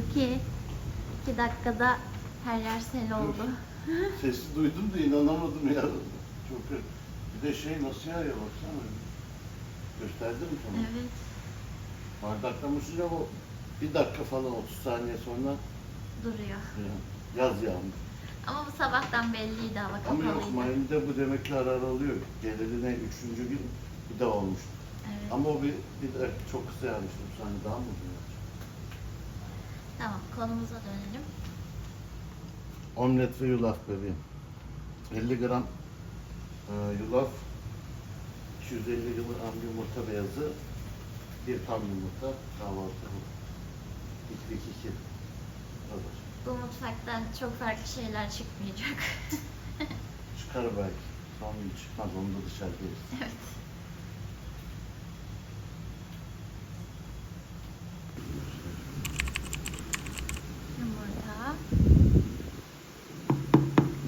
Ruki, iki dakikada her yer sel oldu. Sesi duydum da inanamadım ya. Çok kötü. Bir de şey nasıl yağıyor baksana. Gösterdim mi sana? Evet. Bardakta mısın o bir dakika falan 30 saniye sonra Duruyor. ya, yaz yağmur. Ama bu sabahtan belliydi hava Ama yok kapalıydı. Miami'de bu demek ki ara ara oluyor. Geleline üçüncü gün bir daha olmuş. Evet. Ama o bir, bir de çok kısa yağmıştı. Bu saniye daha mı yağmış? Tamam konumuza dönelim. Omlet ve yulaf bebeğim. 50 gram e, yulaf, 250 gram yumurta beyazı, bir tam yumurta, kahvaltı. İklik iki. Hazır. Bu mutfaktan çok farklı şeyler çıkmayacak. Çıkar belki. Son gün çıkmaz, onu da dışarıda yeriz. evet. Yumurta.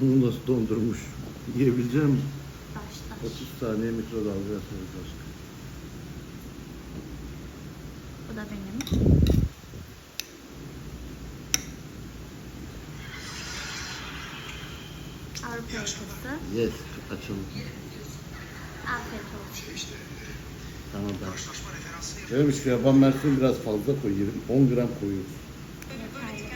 Bunu nasıl dondurmuş? Yiyebileceğim Başlar. 30 saniye mikrodalgaya atıyoruz aşkım. Bu da benim. Avrupa yakası. Yes, açalım. Afiyet olsun. Tamam ben. Öyleymiş ki yaban mersin biraz fazla koyuyorum. 10 gram koyuyoruz. Yeterli.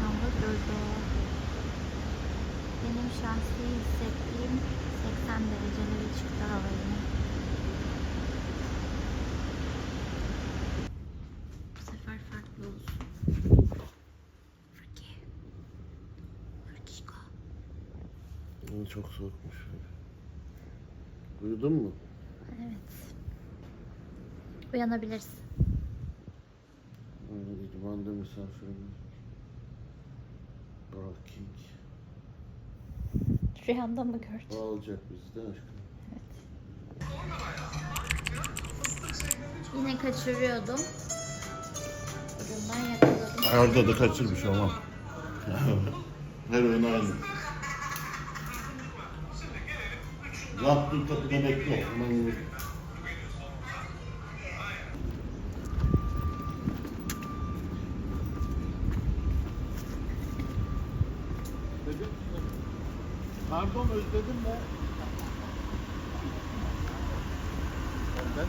Yağmur durdu. Benim şahsi hissettiğim 80 derecelere çıktı hava yine. Bu sefer farklı olsun. Fırki. Fırkişko. Hı, Çok soğukmuş. Uyudun mu? Evet. Uyanabilirsin. İdmanda misafirimiz. Burak King. Rüyanda mı gördün? Alacak bizi de aşkım. Yine kaçırıyordum. Ucundan yakaladım. Orada da kaçırmış ama. Her oyun aynı. Yaptın kapıda bekle. Pardon özledim mi? Ben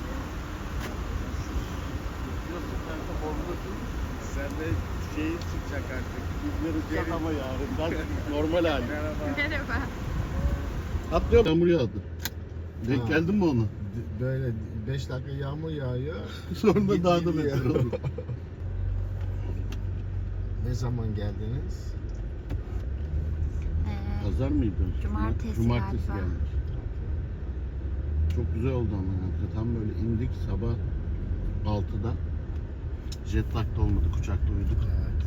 Diyorsun sen de formdasın. Sen de şey çıkacak artık. Yüzleri ama yarın. Ben normal halim. Merhaba. Merhaba. Atlıyor. Yağmur yağdı. Denk Ha. geldin mi ona? Böyle 5 dakika yağmur yağıyor. Sonra da gidiyor. beter oldu. Ne zaman geldiniz? Ee, Pazar mıydı? Cumartesi Cumartesi galiba. gelmiş. Çok güzel oldu ama yani. Tam böyle indik sabah 6'da. Jet lag da olmadı. Uçakta uyuduk. Evet.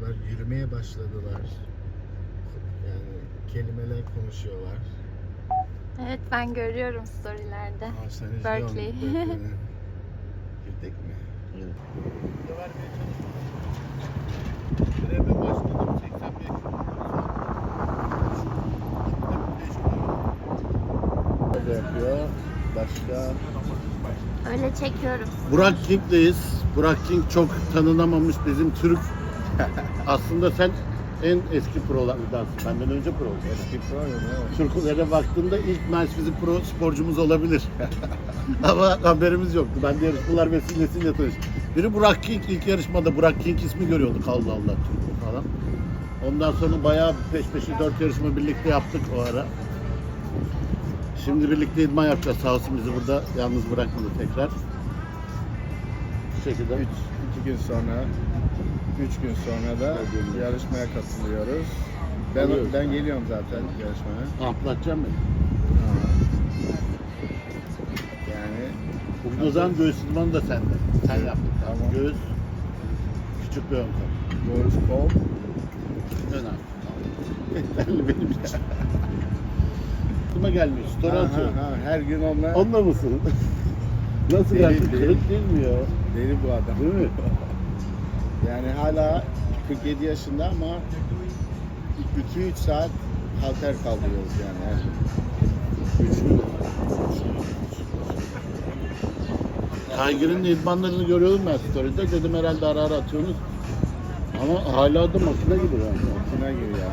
Onlar yürümeye başladılar. Yani kelimeler konuşuyorlar. Evet ben görüyorum storylerde. Berkeley. Gittik mi? Evet. vermeye çalışmadım. Greve başladım 85 Böyle yapıyor. Başka. Öyle çekiyorum. Burak King'deyiz. Burak King çok tanınamamış bizim Türk. Aslında sen en eski prolardansın. Benden önce pro. Eski program evet. Türklere baktığında ilk Mercedes Pro sporcumuz olabilir. Ama haberimiz yoktu. Ben de yarışmalar vesilesiyle tanıştım. Biri Burak King ilk yarışmada Burak King ismi görüyorduk Allah Allah Türk falan. Ondan sonra bayağı peş peşe dört yarışma birlikte yaptık o ara. Şimdi birlikte idman yapacağız. Sağ olsun bizi burada yalnız bırakmadı tekrar. Bu şekilde. Üç, iki gün sonra, üç gün sonra da yarışmaya katılıyoruz. Ben Oluyoruz. ben geliyorum zaten yarışmaya. Amplatacağım beni. Yani Bugün o zaman göğüs idmanı da sende. Sen yaptın. Tamam. Göğüs, küçük bir ön kol. Boris Kol. Yeterli benim için. Aklıma gelmiyor. Story Ha, atıyorum. ha, ha, her gün onlar Onunla mısın? Nasıl deli. Kırık değil mi ya? Deli bu adam. Değil mi? Yani hala 47 yaşında ama 2-3 saat halter kaldırıyoruz yani. her gün. Güçlü. Tiger'ın idmanlarını görüyorum ben story'de. Dedim herhalde ara ara atıyorsunuz. Ama hala da makine gibi yani. Makine gibi ya.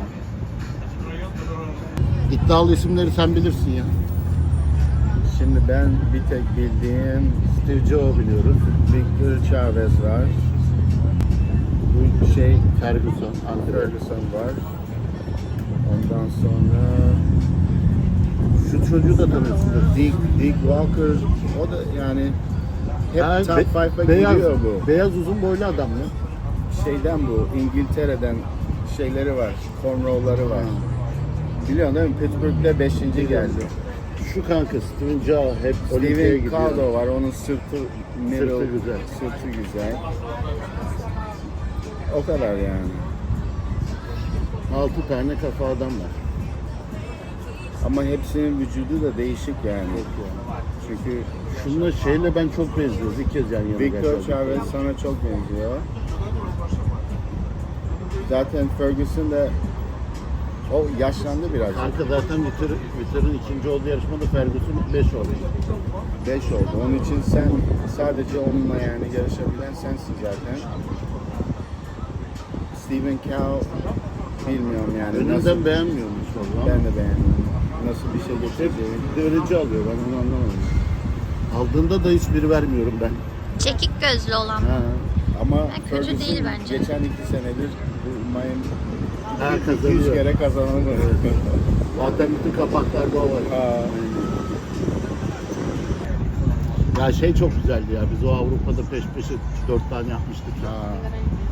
İddialı isimleri sen bilirsin ya. Şimdi ben bir tek bildiğim Steve Joe biliyoruz. Victor Chavez var. Bu şey Ferguson, Andre. Ferguson var. Ondan sonra Şu çocuğu da tanıyorsunuz. Dick, Dick Walker o da yani hep Ha, top be- 5'e beyaz, giriyor bu. Beyaz uzun boylu adam ya. Şeyden bu İngiltere'den şeyleri var. Cornrow'ları var. Biliyorsun değil mi? Pittsburgh'de 5. geldi. Şu kanka Steven Jaa hep Olimpiyaya Steven gidiyor. Caldo var. Onun sırtı middle, Sırtı güzel. Sırtı güzel. O kadar yani. 6 tane kafa adam var. Ama hepsinin vücudu da değişik yani. Çünkü Şununla şeyle ben çok benziyoruz. İlk kez yan yana Victor. Chavez sana çok benziyor. Zaten Ferguson da o yaşlandı biraz. Kanka zaten Vitor, Vitor'un ikinci olduğu yarışmada Ferguson 5 oldu. 5 oldu. Onun için sen sadece onunla yani yarışabilen sensin zaten. Stephen Cow bilmiyorum yani. Önünden nasıl, beğenmiyormuş valla. ben de beğenmiyorum. Nasıl bir şey getireceğini. derece alıyor ben onu anlamadım. Aldığında da hiçbiri vermiyorum ben. Çekik gözlü olan. Ha. Ama Ya kötü Ferguson değil bence. geçen iki senedir bu Miami Ha, 200 kazanıyor. kere kazanan Zaten bütün kapaklarda o var. Ha. Ya şey çok güzeldi ya. Biz o Avrupa'da peş peşe 4 tane yapmıştık. ya. Ha.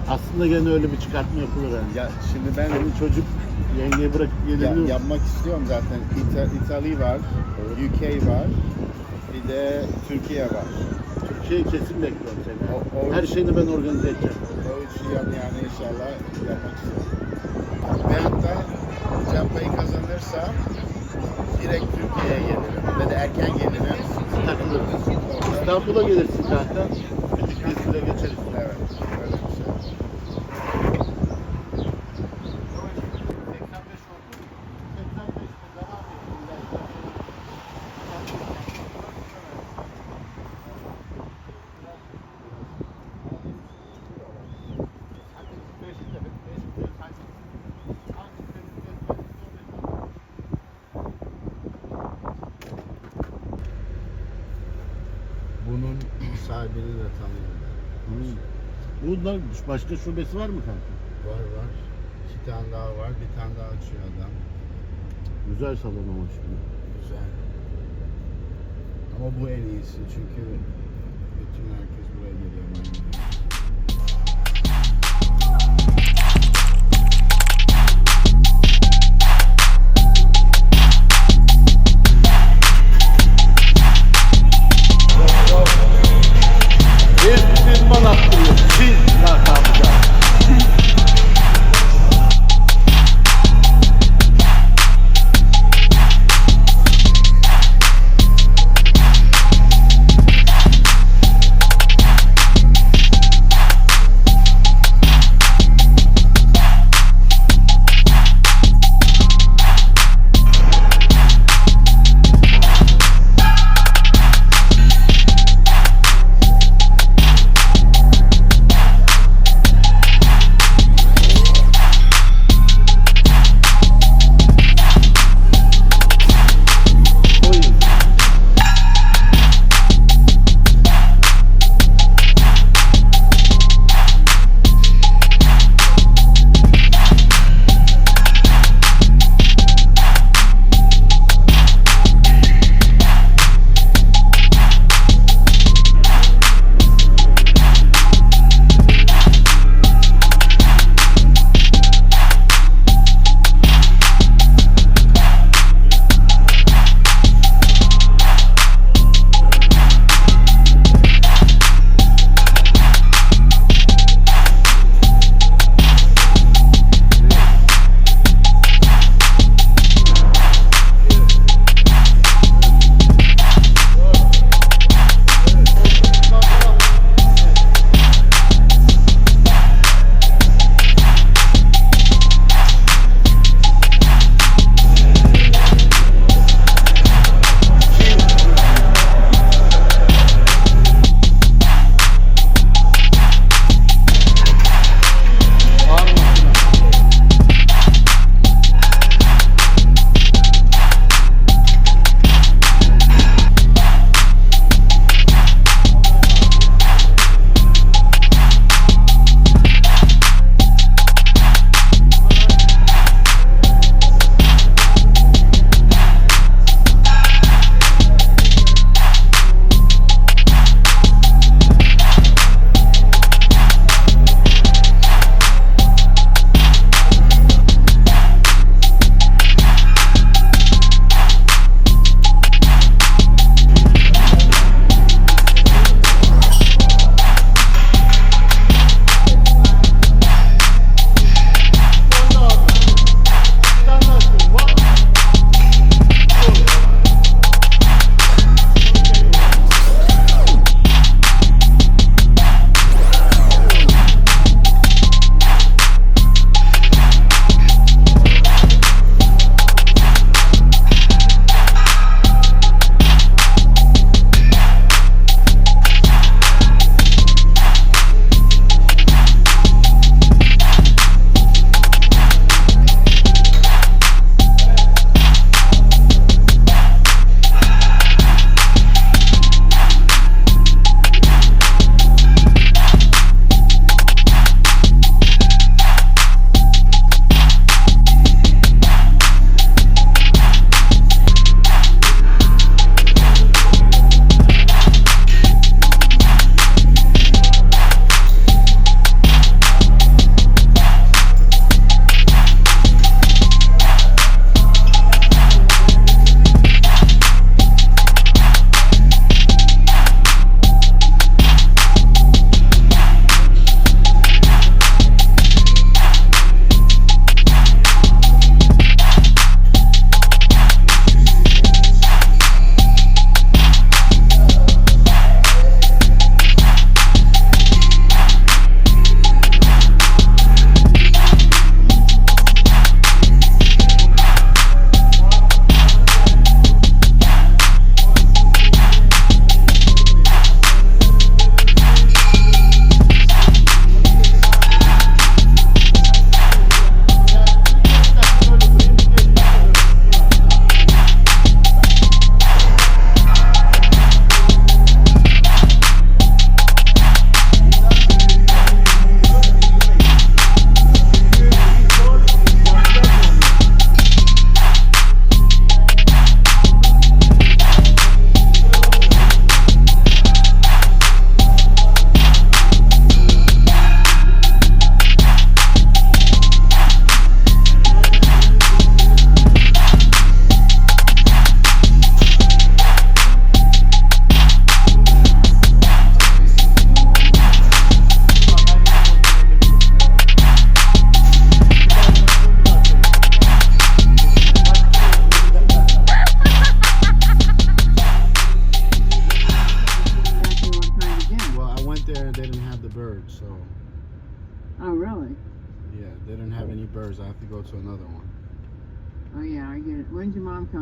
Aslında gene öyle bir çıkartma yapılır yani. Ya şimdi ben Benim çocuk yengeyi bırakıp ya, yapmak istiyorum zaten. İta, İtalya var, UK var, bir de Türkiye var. Türkiye'yi kesin bekliyorum seni. O- o- Her şeyini ben organize edeceğim. O üçü yani, yani inşallah yapmak istiyorum. Ve hatta Campa'yı kazanırsa direkt Türkiye'ye gelirim. Ve de erken gelirim. Takılırız. İstanbul'a gelirsin kanka. Birlikte İzmir'e geçeriz. Evet, öyle bir şey. Bunun sahibini de tanıyorum. Hmm. Bunlar başka şubesi var mı kanka? Var var. İki tane daha var. Bir tane daha açıyor adam. Güzel salon ama şimdi. Güzel. Ama bu en iyisi çünkü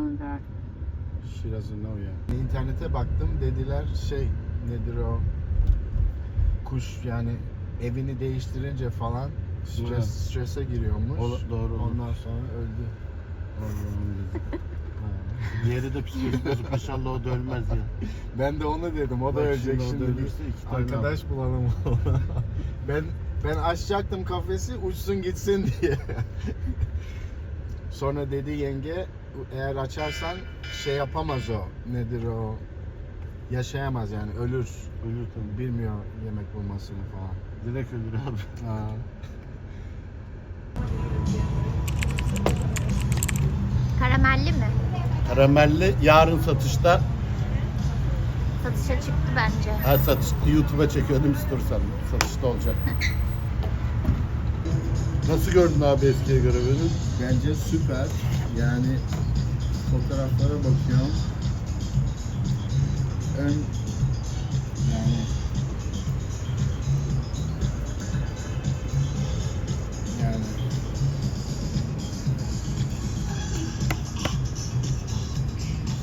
Coming back? She doesn't know yet. İnternete baktım dediler şey nedir o kuş yani evini değiştirince falan stres, Evet. strese giriyormuş. O- doğru. Ondan sonra öldü. Diğeri de psikolojik bozuk. İnşallah o da ölmez ya. Ben de onu dedim. O da Bak ölecek şimdi o da şimdi. ölürse iki tane Arkadaş bulalım ona. ben ben açacaktım kafesi uçsun gitsin diye. Sonra dedi yenge eğer açarsan şey yapamaz o. Nedir o? Yaşayamaz yani ölür. Ölür tabii. Bilmiyor yemek bulmasını falan. Direkt ölür abi. Ha. Karamelli mi? Karamelli yarın satışta. Satışa çıktı bence. Ha satış YouTube'a çekiyordum istiyorsan. Satışta olacak. Nasıl gördün abi eskiye göre beni? Bence süper. Yani fotoğraflara bakıyorum. Ön yani yani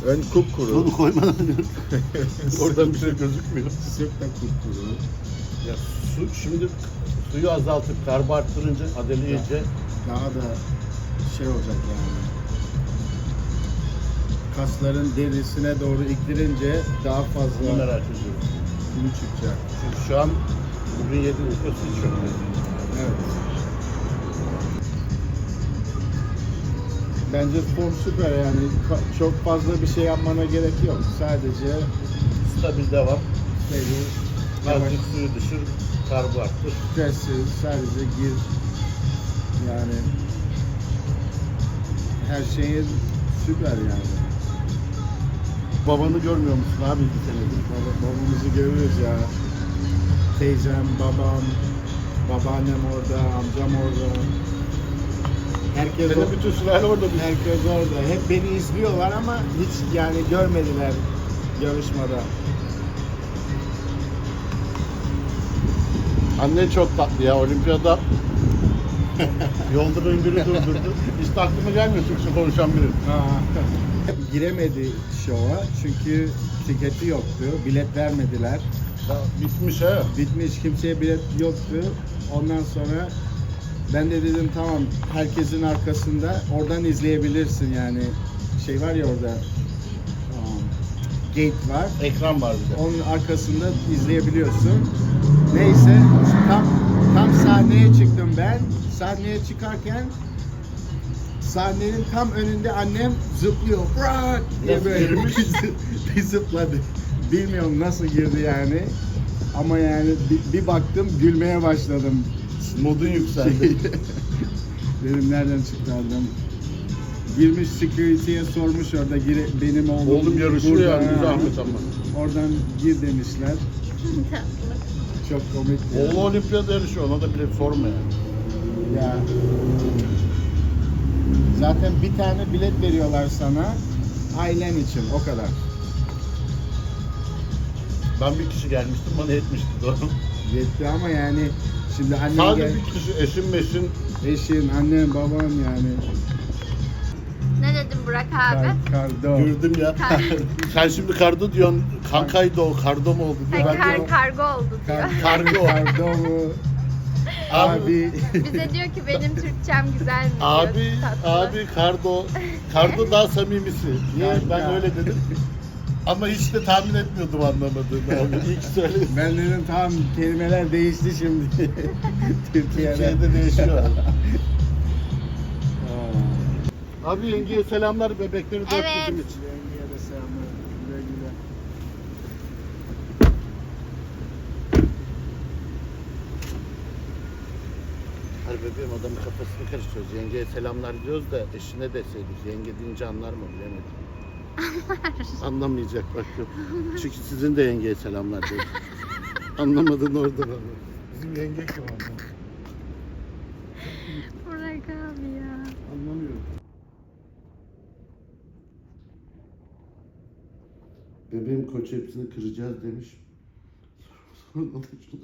ön kupkuru. Onu koymadan Oradan bir şey gözükmüyor. Sırt da kupkuru. Ya su şimdi suyu azaltıp karbo arttırınca adeleyece Daha da şey olacak yani. Kasların derisine doğru iktirince daha bunu fazla merak ediyorum. suyu çıkacak. Çünkü şu an bugün 7 litre su içiyorum. Evet. Bence form süper yani Ka- çok fazla bir şey yapmana gerek yok. Sadece Stabil devam. şeyi yavaş Azıcık suyu düşür, karbo arttır. stressiz sadece gir yani her şeyin süper yani. Babanı görmüyor musun abi bir senedir? Baba, babamızı görüyoruz ya. Teyzem, babam, babaannem orada, amcam orada. Herkes Senin bütün sülale orada Herkes orada. Hep beni izliyorlar ama hiç yani görmediler yarışmada. Annen çok tatlı ya olimpiyada yolda biri durdurdu. Hiç aklıma gelmiyor Türkçe konuşan biri. Giremedi şova çünkü tiketi yoktu. Bilet vermediler. Ya, bitmiş ha. Bitmiş kimseye bilet yoktu. Ondan sonra ben de dedim tamam herkesin arkasında oradan izleyebilirsin yani. Şey var ya orada um, gate var. Ekran var bir de. Onun arkasında izleyebiliyorsun. Neyse tam tam sahneye çıktım ben. Sahneye çıkarken sahnenin tam önünde annem zıplıyor. Bırak diye böyle bir, bir zıpladı. Bilmiyorum nasıl girdi yani. Ama yani bir, bir baktım gülmeye başladım. Modun yükseldi. Dedim nereden çıktı adam? Girmiş security'ye sormuş orada gire, benim oğlum, Oğlum yarışıyor yani zahmet ama. Oradan gir demişler. Çok komik. Oğlu olimpiyada yarışıyor ona da bilet sorma yani. Ya. Zaten bir tane bilet veriyorlar sana. Ailen için o kadar. Ben bir kişi gelmiştim bana yetmişti doğru. Yetti ama yani şimdi annen Sadece gel, bir kişi eşim meşin eşin, annen, baban yani. Ne dedin Burak abi? Kar, kardo. gördüm ya. Kar. Sen şimdi kardo diyorsun. Kankaydı o kardo mu oldu diyor. Ben kar, kargo oldu diyor. Kar, Kargo. kardo mu? Abi. Bize diyor ki benim Türkçem güzel mi diyor. abi, tatlı. abi kardo. Kardo daha samimisi. Niye? Ben öyle dedim. Ama hiç de tahmin etmiyordum anlamadığını abi. İlk söyledim. Ben dedim tamam kelimeler değişti şimdi. Türkiye'de. Türkiye'de değişiyor. Abi yengeye selamlar bebekleri dört Evet. için. Yengeye de selamlar. Güle güle. Hayır bebeğim adamın kafasını karıştırıyoruz. Yengeye selamlar diyoruz da eşine deseydik. Yenge deyince anlar mı bilemedim. Anlamayacak bak yok. Çünkü sizin de yengeye selamlar diyoruz. Anlamadın orada baba. Bizim yenge kim anlamıyor? Burak abi ya. Anlamıyorum. Bebeğim koç hepsini kıracağız demiş. Sonra da şunu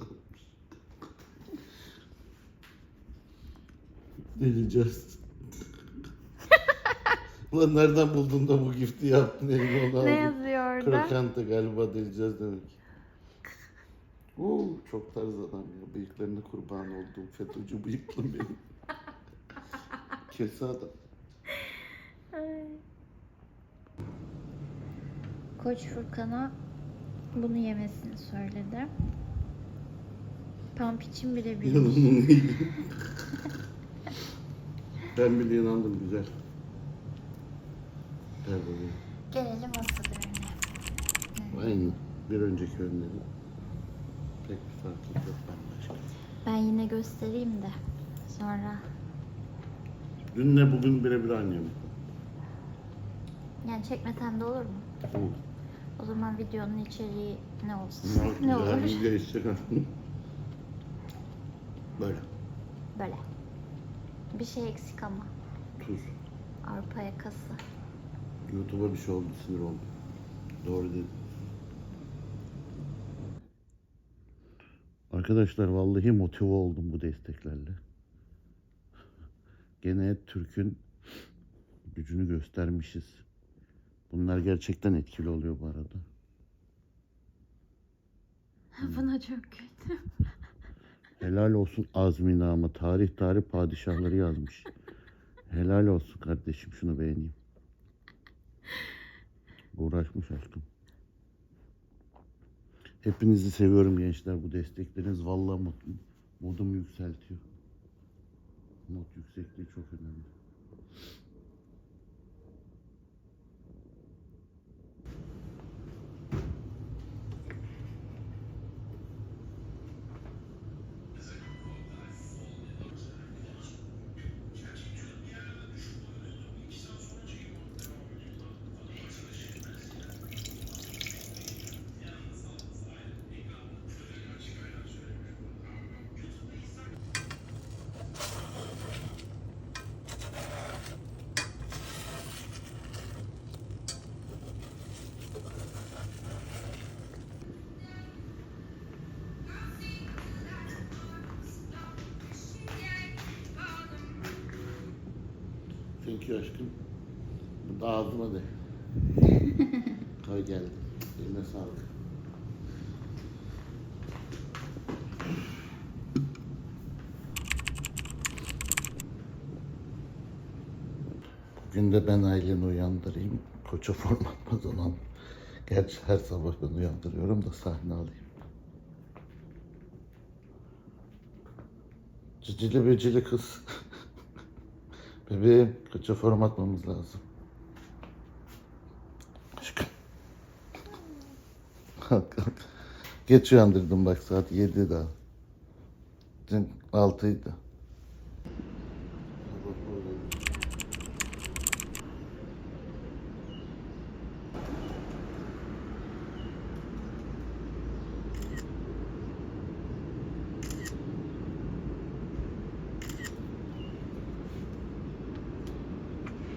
Deleceğiz. Ulan nereden buldun da bu gifti yaptın elini onu aldın. Ne yazıyor orada? Krokanta galiba deleceğiz demek. Oo, çok tarz adam ya. Bıyıklarına kurban olduğum FETÖ'cü bıyıklı benim. Kese adam. Koç Furkan'a bunu yemesini söyledi. Pump için bile iyiydi. ben bile inandım güzel. Gel bakalım. Gelelim asıl ürüne. Aynı. Bir önceki önleri. Pek bir farklılık yok bambaşka. Ben yine göstereyim de sonra Dünle bugün birebir aynı yemek. yani çekmesen de olur mu? Olur. O zaman videonun içeriği ne olsun? Ne, ne olur? güzel bir değişecek. Böyle. Böyle. Bir şey eksik ama. Tuz. Avrupa yakası. YouTube'a bir şey oldu sinir oldum. Doğru dedim. Arkadaşlar vallahi motive oldum bu desteklerle. Gene Türk'ün gücünü göstermişiz. Bunlar gerçekten etkili oluyor bu arada. Buna çok kötü. Helal olsun azmine ama tarih tarih padişahları yazmış. Helal olsun kardeşim şunu beğeneyim. Uğraşmış aşkım. Hepinizi seviyorum gençler. Bu destekleriniz vallahi mod, modumu yükseltiyor. Mod yüksekliği çok önemli. You aşkım. Bu da ağzıma de. Koy geldi. Eline sağlık. Bugün de ben aileni uyandırayım. Koça format kazanan. Gerçi her sabah ben uyandırıyorum da sahne alayım. Cicili becili kız. Bebeğim koça form atmamız lazım. Geç uyandırdım bak saat 7 daha. Dün 6'ydı.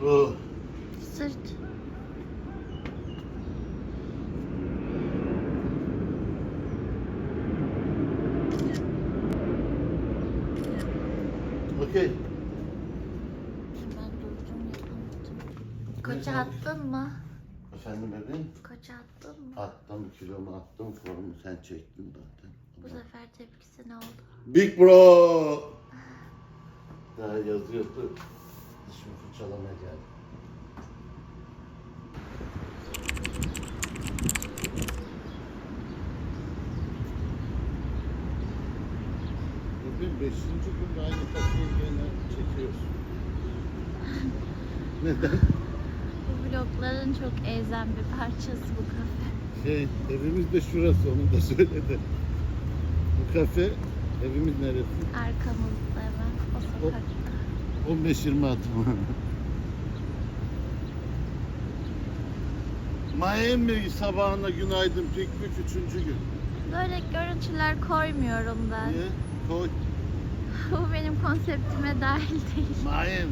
Oh. Sırt. Okey. Ben durdum yapamadım. Koça attın mı? Efendim Koça attın mı? Attım kilomu attım formu sen çektin zaten. Bu sefer tepkisi ne oldu? Big Bro! Daha yazıyordu. Dişimi fırçalamaya geldim. Bugün beşinci gün aynı kafayı gene çekiyorsun. Neden? Vlogların çok ezen bir parçası bu kafe. Şey, evimiz de şurası, onu da söyledi. Bu kafe, evimiz neresi? Arkamızda hemen o sokakta. 15-20 adım. Miami sabahına günaydın piknik üçüncü gün. Böyle görüntüler koymuyorum ben. Niye? Koy. Bu benim konseptime dahil değil. Miami.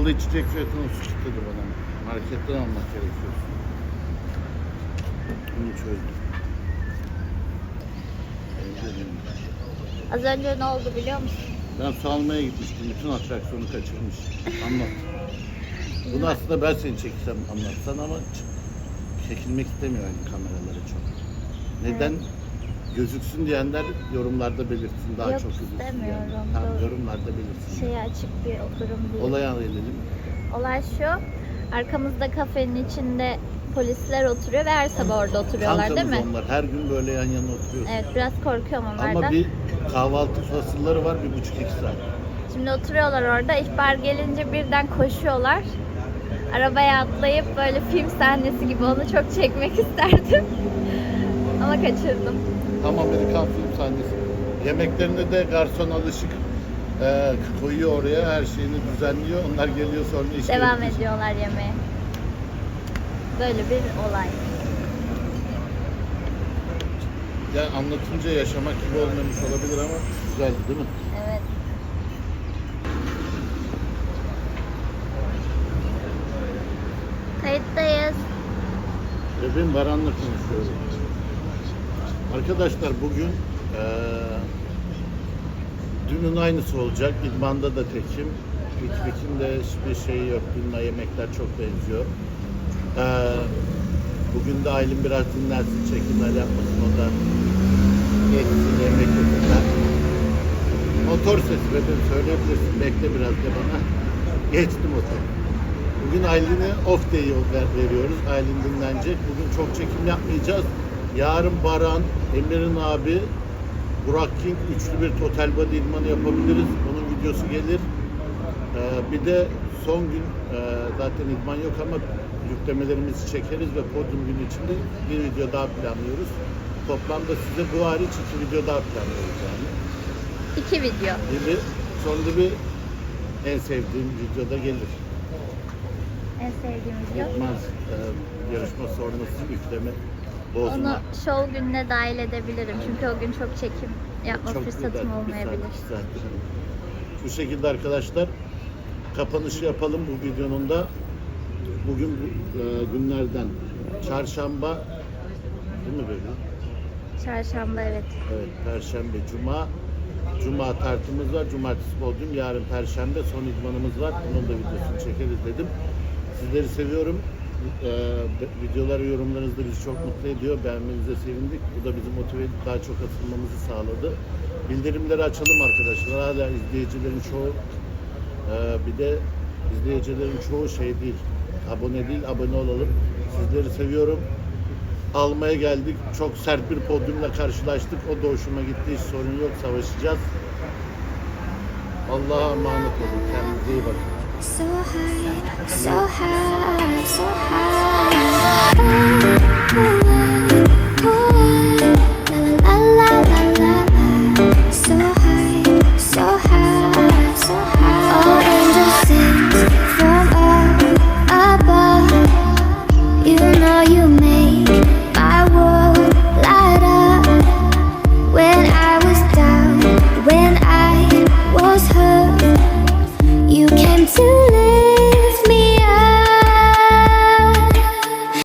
pahalı içecek fiyatını sıçradı bana. Marketten almak gerekiyor. Bunu çözdüm. Az önce ne oldu biliyor musun? Ben su almaya gitmiştim. Bütün atraksiyonu kaçırmış. Anlat. Bunu aslında ben seni çeksem anlatsan ama çekilmek istemiyor yani kameralara çok. Neden? Gözüksün diyenler yorumlarda belirtsin. Daha Yok, çok gözüksün istemiyorum. diyenler. Tamam Doğru. yorumlarda belirtsin. Şeyi açık bir durum değil. Olayı anlayalım. Olay şu. Arkamızda kafenin içinde polisler oturuyor ve her sabah orada oturuyorlar değil mi? Kankamız onlar. Her gün böyle yan yana oturuyoruz. Evet biraz korkuyorum onlardan. Ama bir kahvaltı fasılları var bir buçuk iki saat. Şimdi oturuyorlar orada. ihbar gelince birden koşuyorlar. Arabaya atlayıp böyle film sahnesi gibi onu çok çekmek isterdim. Ama kaçırdım. Tam Amerikan film sahnesi. Yemeklerine de garson alışık e, koyuyor oraya her şeyini düzenliyor. Onlar geliyor sonra işte Devam ediyorlar yemeğe. Böyle bir olay. Yani anlatınca yaşamak gibi olmamış olabilir ama güzeldi değil mi? Evet. Kayıttayız. Bebeğim Baran'la konuşuyorum. Arkadaşlar bugün eee dünün aynısı olacak. İdman'da da tekim. Bitbik'in de hiçbir şeyi yok. Dünle yemekler çok benziyor. Eee bugün de Aylin biraz dinlensin, çekimler yapmasın. O da geçsin, yemek yesinler. Motor sesi bebeğim söyleyebilirsin. Bekle biraz de bana. Geçti motor. Bugün Aylin'e off day ver- veriyoruz. Aylin dinlenecek. Bugün çok çekim yapmayacağız. Yarın Baran, Emir'in abi, Burak King üçlü bir total body idmanı yapabiliriz. Bunun videosu gelir. Ee, bir de son gün e, zaten idman yok ama yüklemelerimizi çekeriz ve podium günü içinde bir video daha planlıyoruz. Toplamda size bu hariç iki video daha planlıyoruz yani. İki video. Biri sonra bir en sevdiğim videoda gelir. En sevdiğim video. Yetmez e, yarışma sonrası yükleme Onu bozma. show gününe dahil edebilirim. Çünkü o gün çok çekim yapma Çok fırsatım güzel, olmayabilir. saat. Bu şekilde arkadaşlar kapanışı yapalım bu videonun da. Bugün bu, e, günlerden çarşamba değil mi böyle? Çarşamba evet. Evet, perşembe, cuma. Cuma tartımız var. Cumartesi podyum. Yarın perşembe son idmanımız var. Bunun da videosunu çekeriz dedim. Sizleri seviyorum. Ee, be- videoları, yorumlarınız da bizi çok mutlu ediyor. Beğenmenize sevindik. Bu da bizi motive edip daha çok atılmamızı sağladı. Bildirimleri açalım arkadaşlar. Hala izleyicilerin çoğu ee, bir de izleyicilerin çoğu şey değil. Abone değil, abone olalım. Sizleri seviyorum almaya geldik. Çok sert bir podyumla karşılaştık. O da hoşuma gitti. Hiç sorun yok. Savaşacağız. Allah'a emanet olun. Kendinize iyi bakın. So high, so high, so high.